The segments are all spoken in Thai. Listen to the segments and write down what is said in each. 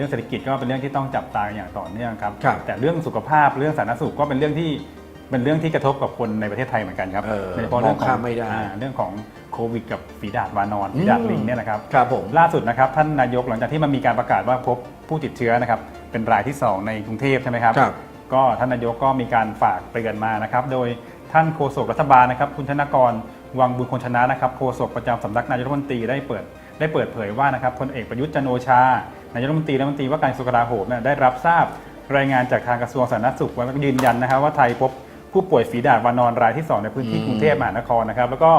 รื่องเศรษฐกิจก็เป็นเรื่องที่ต้องจับตาอย่างต่อเนื่องครับ ครับ แต่เรื่องสุขภาพเรื่องสาธารณสุขก็เป็นเรื่องที่เป็นเรื่องที่กระทบกับคนในประเทศไทยเหมือนกันครับเออโดยเฉพาะเรื่องมขององข้ามไม่ได้ อ่าเรื่องของโควิด กับฝีดาดวานอนฝีดาดลิงเนี่ยนะครับ ครับผม ล่าสุดนะครับท่านนายกหลังจากที่มันมีการประกาศว่าพบผู้ติดเชื้อนะครับเป็นรายที่ 2 ในกรุงเทพใช่ไหมครับ ครับก็ท่านนายกก็มีการฝากเตือนมานะครับ โดยท่านโฆษกรัฐบาลนะครับ คุณธนกรวังบุญคนชนะนะครับโฆษกประจำสำนักนายกรัฐมนตรีได้เปิด ได้เปิดเผยว่านะครับพลเอกประยุทธ์จันทร์โอชา นายกรัฐมนตรีและรัฐมนตรีว่าการกระทรวงกลาโหมเนี่ยได้รับทราบรายงานจากทางกระทรวงสาธารณสุขแล้วก็ยืนยันนะครับว่าไทยพบผู้ป่วยฝีดาดวานอนรายที่สองในพื้นที่อืมกรุงเทพมหานครนะครับ แล้วก็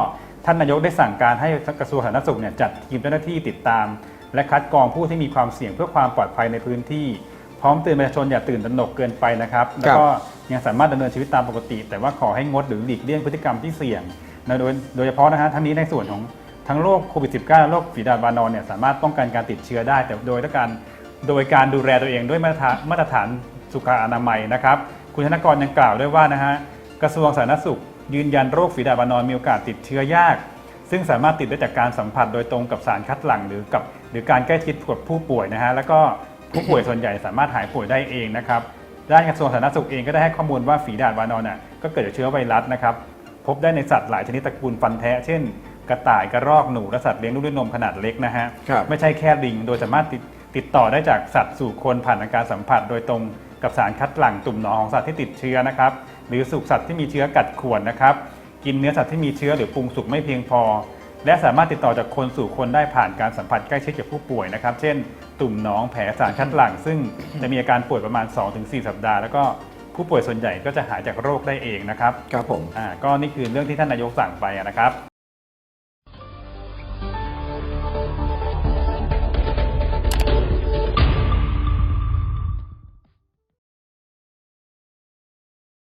ท่านนายกได้สั่งการให้กระทรวงสาธารณสุขเนี่ยจัดทีมเจ้าหน้าที่ติดตาม และคัดกรองผู้ที่มีความเสี่ยงเพื่อความปลอดภัยในพื้นที่ พร้อมเตือนประชาชนอย่าตื่นตระหนกเกินไปนะครับ แล้วก็ยังสามารถดำเนินชีวิตตามปกติ แต่ว่าขอให้งดหรือหลีกเลี่ยงพฤติกรรมที่เสี่ยงนะโดยโดยเฉพาะนะฮะทั้งนี้ในส่วนของ ทั้งโรคโควิด -19 และโรคฝีดาดวานอนเนี่ยสามารถป้องกันการติดเชื้อได้ แต่โดยการโดยการดูแลตัวเองด้วยมาตรฐานมาตรฐานสุขอนามัยนะครับ คุณธนกรยังกล่าวด้วยว่านะฮะกระทรวงสาธารณสุข ยืนยันโรคฝีดาดวานอนมีโอกาสติดเชื้อยาก ซึ่งสามารถติดได้จากการสัมผัสโดยตรงกับสารคัดหลั่งหรือกับหรือการใกล้ชิดกับผู้ป่วยนะฮะแล้วก็ผู้ป่วยส่วนใหญ่สามารถหายป่วยได้เองนะครับด้านกระทรวงสาธารณสุขเองก็ได้ให้ข้อมูลว่าฝีดาดวานอนน่ะก็เกิดจากเชื้อไวรัสนะครับพบได้ในสัตว์หลายชนิดตระกูลฟันแทะเช่น กระต่ายกระรอกหนูและสัตว์เลี้ยงลูกด้วยนมขนาดเล็กนะฮะครับไม่ใช่แค่ลิงโดยสามารถติดติดต่อได้จากสัตว์สู่คนผ่านการสัมผัส โดยตรงกับสารคัดหลั่งตุ่มหนองของสัตว์ที่ติดเชื้อนะครับหรือสุกสัตว์ที่มีเชื้อกัดข่วนนะครับกินเนื้อสัตว์ที่มีเชื้อหรือปรุงสุกไม่เพียงพอ และสามารถติดต่อจากคนสู่คนได้ผ่านการสัมผัสใกล้ชิดกับผู้ป่วยนะครับ เช่น ตุ่มหนองแผลสารคัดหลั่ง ซึ่งจะมีอาการป่วยประมาณ 2-4 สัปดาห์ แล้วก็ผู้ป่วยส่วนใหญ่ก็จะหายจากโรคได้เองนะครับครับผมอ่าก็นี่คือเรื่องที่ท่านนายกสั่งไปนะครับ